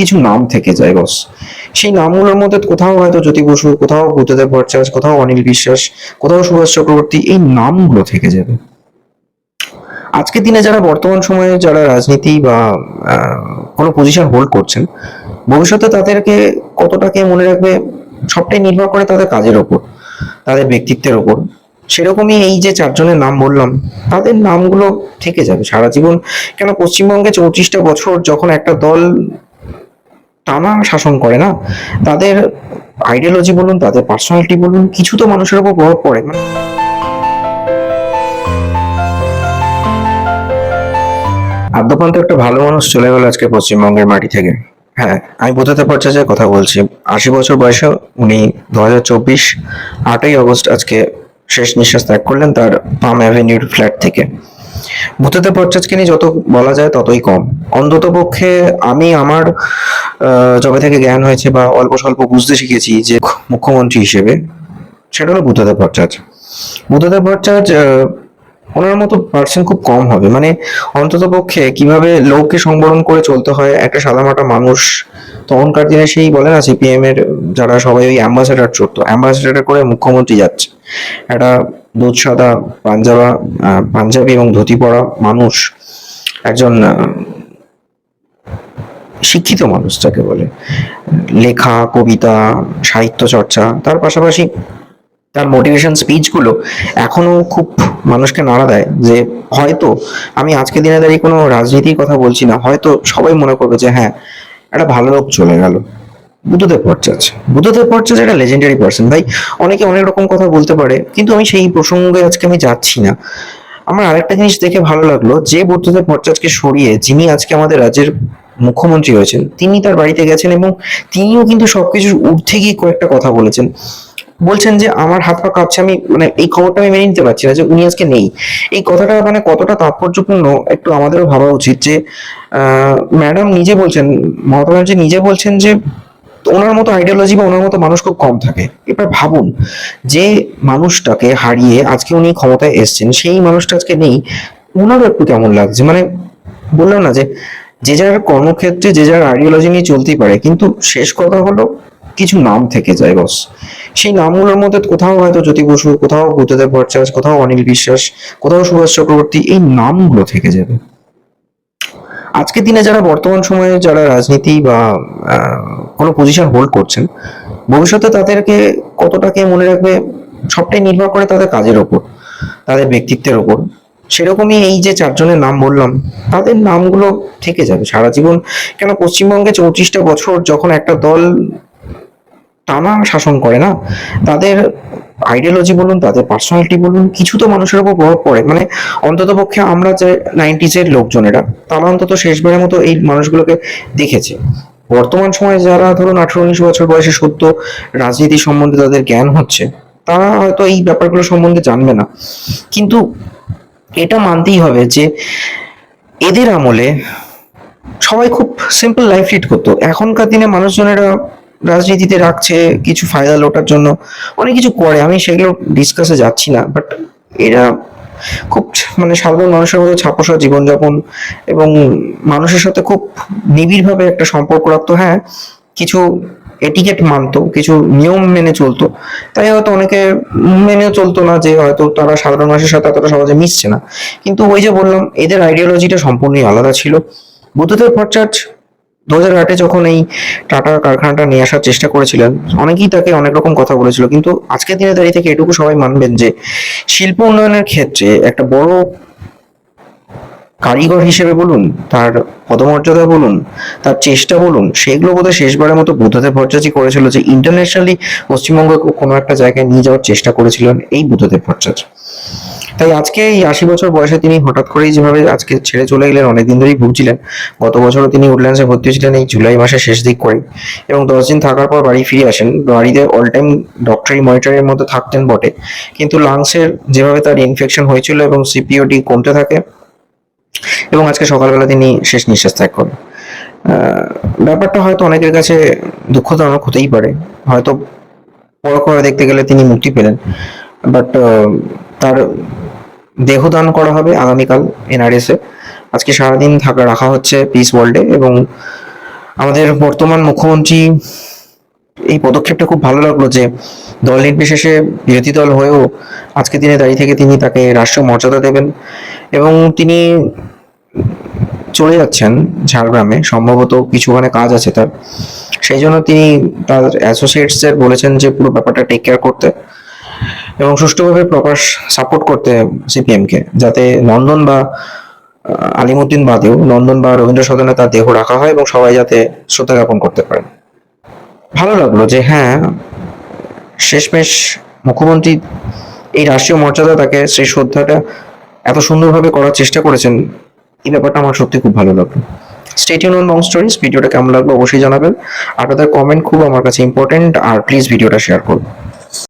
কিছু নাম থেকে যায় বস সেই নামগুলোর মধ্যে কোথাও হয়তো জ্যোতি বসু, কোথাও বুদ্ধদেব ভট্টাচার্য, কোথাও অনিল বিশ্বাস, কোথাও সুভাষ চক্রবর্তী এই নামগুলো থেকে যাবে। আজকের দিনে যারা বর্তমান সময়ে যারা রাজনীতি বা কোনো পজিশন হোল্ড করছেন, ভবিষ্যতে তাদেরকে কতটাকে মনে রাখবে, সবটাই নির্ভর করে তাদের কাজের ওপর, তাদের ব্যক্তিত্বের ওপর। সেরকমই এই যে চারজনের নাম বললাম, তাদের নামগুলো থেকে যাবে সারা জীবন। কেন পশ্চিমবঙ্গে চৌত্রিশটা বছর যখন একটা দল টানা শাসন করে না? তাদের আইডিয়োলজি বলুন, তাদের পার্সোনালিটি বলুন, কিছু তো মানুষের উপর প্রভাব পড়ে। মানে আদ্যপান্ত একটা ভালো মানুষ চলে গেল আজকে পশ্চিমবঙ্গের মাটি থেকে। হ্যাঁ আমি বোঝাতে পারছি যে কথা বলছি। আশি বছর বয়সে উনি দু হাজার চব্বিশ আটই আগস্ট আজকে শেষ নিঃশ্বাস ত্যাগ করলেন তার পাম অ্যাভিনিউর ফ্ল্যাট থেকে। ভূতেতে ভট্টাচার্যকে নিয়ে যত বলা যায় ততই কম। অন্তত পক্ষে আমি আমার যবে থেকে জ্ঞান হয়েছে বা অল্প স্বল্প বুঝতে শিখেছি যে মুখ্যমন্ত্রী হিসেবে, সেটা হলো বুদ্ধদেব ভট্টাচার্য। বুদ্ধদেব ভট্টাচার্য ওনার মতো পার্সন খুব কম হবে। মানে অন্তত পক্ষে কীভাবে লোককে সংবরণ করে চলতে হয়, একটা সাদামাটা মানুষ, তখনকার দিনে সেই বলে না সিপিএম এর যারা সবাই ওই অ্যাম্বাসেডার চড়তো অ্যাম্বাসেডার করে মুখ্যমন্ত্রী যাচ্ছে। একটা দুধ সাদা পাঞ্জাবা পাঞ্জাবি এবং ধুতি পরা মানুষ, একজন শিক্ষিত মানুষ যাকে বলে। লেখা, কবিতা, সাহিত্য চর্চা, তার পাশাপাশি তার মোটিভেশন স্পিচগুলো এখনও খুব মানুষকে নাড়া দেয় যে হয়তো আমি আজকে দিনে দাঁড়িয়ে কোনো রাজনীতির কথা বলছি না, হয়তো সবাই মনে করবে যে হ্যাঁ একটা ভালো লোক চলে গেল। বুদ্ধদেব ভট্টাচার্য। বুদ্ধদেব ভট্টাচার্য একটা লেজেন্ডারি পার্সন ভাই, অনেকে অনেক রকম কথা বলতে পারে, কিন্তু আমি সেই প্রসঙ্গে আজকে আমি যাচ্ছি না। আমার আরেকটা জিনিস দেখে ভালো লাগল, যে বুদ্ধদেব ভট্টাচার্যকে সরিয়ে যিনি আজকে আমাদের রাজ্যের মুখ্যমন্ত্রী হয়েছেন, তিনি তার বাড়িতে গেছেন এবং তিনিও কিন্তু সবকিছুর ঊর্ধ্বে গিয়ে কয়েকটা কথা বলেছেন। বলছেন যে, আমার হাত পা কাঁপছে, আমি মানে এই খবরটা আমি মেনে নিতে পারছি না যে উনি আজকে নেই। এই কথাটা মানে কতটা তাৎপর্যপূর্ণ একটু আমাদেরও ভাবা উচিত যে ম্যাডাম নিজে বলছেন, মমতা ব্যানার্জি নিজে বলছেন যে, ওনার মতো আইডিয়োলজি বা ওনার মতো মানুষ খুব কম থাকে। এবার ভাবুন, যে মানুষটাকে হারিয়ে আজকে উনি ক্ষমতায় এসেছেন, সেই মানুষটা আজকে নেই, ওনারও একটু কেমন লাগছে? মানে বললাম না যে যে যার কর্মক্ষেত্রে, যে যার আইডিওলজি নিয়ে চলতেই পারে, কিন্তু শেষ কথা হলো কিছু নাম থেকে যায় বস সেই নামগুলোর মধ্যে কোথাও হয়তো জ্যোতি বসু, কোথাও বুদ্ধদেব ভট্টাচার্য, কোথাও অনিল বিশ্বাস, কোথাও সুভাষ চক্রবর্তী এই নামগুলো থেকে যাবে। আজকের দিনে যারা বর্তমান সময়ে যারা রাজনীতি বা কোনো পজিশন হোল্ড করছেন, ভবিষ্যতে তাদেরকে কতটাকে মনে রাখবে, সবটাই নির্ভর করে তাদের কাজের ওপর, তাদের ব্যক্তিত্বের ওপর। সেরকমই এই যে চারজনের নাম বললাম, তাদের নামগুলো থেকে যাবে সারা জীবন। কেন পশ্চিমবঙ্গে চৌত্রিশটা বছর যখন একটা দল টানা শাসন করে না, তাদের আইডিয়োলজি বলুন, তাদের পার্সোনালিটি বলুন, কিছু তো মানুষের উপর প্রভাব পড়ে। মানে অন্তত পক্ষে আমরা যে নাইনটিজের লোকজনেরা, তারা অন্তত শেষবারের মতো এই মানুষগুলোকে দেখেছে। বর্তমান সময়ে যারা ধরুন আঠারো উনিশ বছর বয়সে সত্য রাজনীতি সম্বন্ধে তাদের জ্ঞান হচ্ছে, তারা হয়তো এই ব্যাপারগুলো সম্বন্ধে জানবে না। কিন্তু এটা মানতেই হবে যে এদের আমলে সবাই খুব সিম্পল লাইফ লিড করতো। এখনকার দিনে মানুষজনেরা রাজনীতিতে রাখছে, কিছু ফায়দা লোটার জন্য, অনেক কিছু করে। আমি সেগুলো ডিসকাসে যাচ্ছি না বাট এরা খুব মানে সাধারণ মানুষের মতো ছাপোষা জীবনযাপন এবং মানুষের সাথে খুব নিবিড়ভাবে একটা সম্পর্ক রাখতো। হ্যাঁ কিছু এটিকেট মানতো, কিছু নিয়ম মেনে চলতো। তাই হয়তো অনেকে মেনেও চলতো না যে হয়তো তারা সাধারণ মানুষের সাথে এতটা সহজে মিশছে না। কিন্তু ওই যে বললাম, এদের আইডিয়োলজিটা সম্পূর্ণই আলাদা ছিল। বুদ্ধদেব ভট্টাচার্য দু হাজার আটে যখন এই টাটার কারখানাটা নিয়ে আসার চেষ্টা করেছিলেন, অনেকেই তাকে অনেক রকম কথা বলেছিল। কিন্তু আজকের দিনে দাঁড়িয়ে থেকে এটুকু সবাই মানবেন যে শিল্প উন্নয়নের ক্ষেত্রে একটা বড় কারিগর হিসেবে বলুন, তার পদমর্যাদা বলুন, তার চেষ্টা বলুন, সেগুলো বোধহয় শেষবারের মতো বুদ্ধদেব ভট্টাচার্য করেছিল যে ইন্টারন্যাশনালি পশ্চিমবঙ্গকে কোনো একটা জায়গায় নিয়ে যাওয়ার চেষ্টা করেছিলেন এই বুদ্ধদেব ভট্টাচার্য। তাই আজকে এই আশি বছর বয়সে তিনি হঠাৎ করেই যেভাবে আজকে ছেড়ে চলে গেলেন অনেকদিন ধরেই ভুগছিলেন, গত বছরও তিনি উডল্যান্ডসে ভর্তি হয়েছিলেন এই জুলাই মাসের শেষ দিক করে এবং দশ দিন থাকার পর বাড়ি ফিরে আসেন, বাড়িতে অল টাইম ডক্টরি মনিটরের মধ্যে থাকতেন বটে, কিন্তু লাংসের যেভাবে তার ইনফেকশন হয়েছিল এবং সিপিওডি কমতে থাকে এবং আজকে সকালবেলা তিনি শেষ নিঃশ্বাস ত্যাগ করেন। ব্যাপারটা হয়তো অনেকের কাছে দুঃখজনক হতেই পারে। হয়তো পরক্ষণে দেখতে গেলে তিনি মুক্তি পেলেন। বাট তার দেহদান করা হবে আগামীকাল এনআরএস আজকে সারাদিন থাকা রাখা হচ্ছে পিস ওয়ার্ল্ডে এবং আমাদের বর্তমান মুখ্যমন্ত্রী এই পদক্ষেপটা খুব ভালো লাগল যে দল নির্বিশেষে বিরোধী দল হয়েও আজকে দিনে দাঁড়িয়ে থেকে তিনি তাকে রাষ্ট্রীয় মর্যাদা দেবেন। এবং তিনি চলে যাচ্ছেন ঝাড়গ্রামে, সম্ভবত কিছুখানে কাজ আছে তার। সেই জন্য তিনি তার অ্যাসোসিয়েটসদের বলেছেন যে পুরো ব্যাপারটা টেক কেয়ার করতে এবং সুষ্ঠুভাবে প্রকাশ সাপোর্ট করতে সিপিএমকে যাতে নন্দন বা আলিমুদ্দিন বাদেও নন্দন বা রবীন্দ্র সদনে তার দেহ রাখা হয় এবং সবাই যাতে শ্রদ্ধা জ্ঞাপন করতে পারেন। ভালো লাগল যে হ্যাঁ শেষমেশ মুখ্যমন্ত্রী এই রাষ্ট্রীয় মর্যাদা তাকে সেই শ্রদ্ধাটা এত সুন্দরভাবে করার চেষ্টা করেছেন এই ব্যাপারটা আমার সত্যি খুব ভালো লাগল। স্টেটিউন অন লং স্টোরিজ ভিডিওটা কেমন লাগল অবশ্যই জানাবেন। আপনাদের কমেন্ট খুব আমার কাছে ইম্পর্টেন্ট আর প্লিজ ভিডিওটা শেয়ার করুন।